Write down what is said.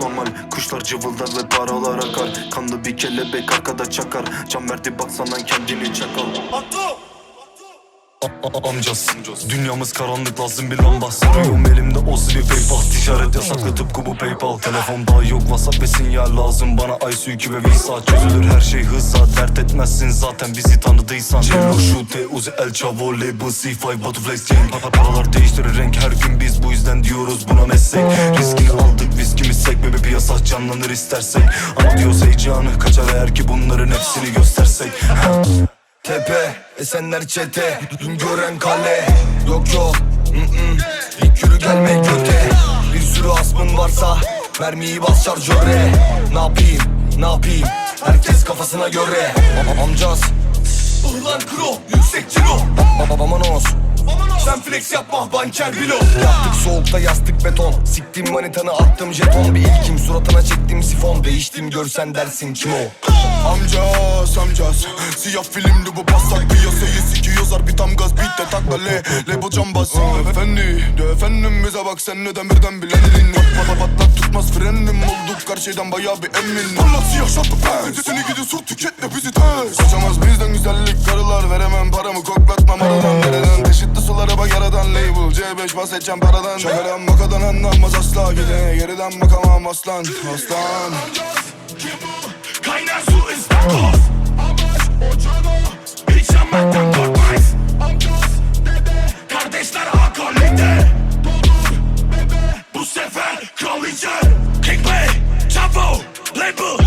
normal Kuşlar cıvıldar ve paralar akar. Kanlı bir kelebek arkada çakar. Can verdi baksanan kendini çakal A- a- Amcas Dünyamız karanlık lazım bir lamba. Sarıyorum elimde o sili paypal. Ticaret yasaklı tıpkı bu paypal. Telefonda yok whatsapp ve sinyal lazım Bana suyu ve visa. Çözülür her şey hızla Dert etmezsin zaten bizi tanıdıysan. Cello şute uzi el chavo label C5 butterflies gang Pa- pa- Paralar değiştirir renk her gün biz bu yüzden diyoruz buna meslek Canlanır istersek. Ama diyoruz heyecanı kaçar eğer ki bunların hepsini göstersek. Tepe, esenler çete gören kale. Yok yok mm-mm. İlk yürü gelme göte. Bir sürü asmın varsa Mermiyi bas şarjöre Ne yapayım, ne yapayım? Herkes kafasına göre. Am- Amcaz Ulan kro, yüksek kilo flex yapma banker bilo. Yaptık soğukta yastık beton. Siktim manitanı attım jeton. Bir ilkim suratına çektim sifon. Değiştim görsen dersin kim o? Amcas amcas. Siyah filmdi bu pasak Piyasayı siki yazar bir tam gaz de takla le Label cambaz. Efendi de efendim bize bak sen neden birden bilendin Pat pat patlat tutmaz frenim. Olduk karşıdan bayağı bir emin. Parlat siyah şartlı pens Seni gidi sur tüketle bizi tez. Kaçamaz bizden güzellik sonradan label C5 bahsedeceğim paradan. Şakadan bakadan anlanmaz asla. Gidene geriden bakamam aslan. Aslan. Kaynar su ıstakoz Amaç ocağına Hiç yanmaktan korkmayız Amcaz dede Kardeşler akolite Dolur bebe Bu sefer kraliçe. King Bey Chavo Label.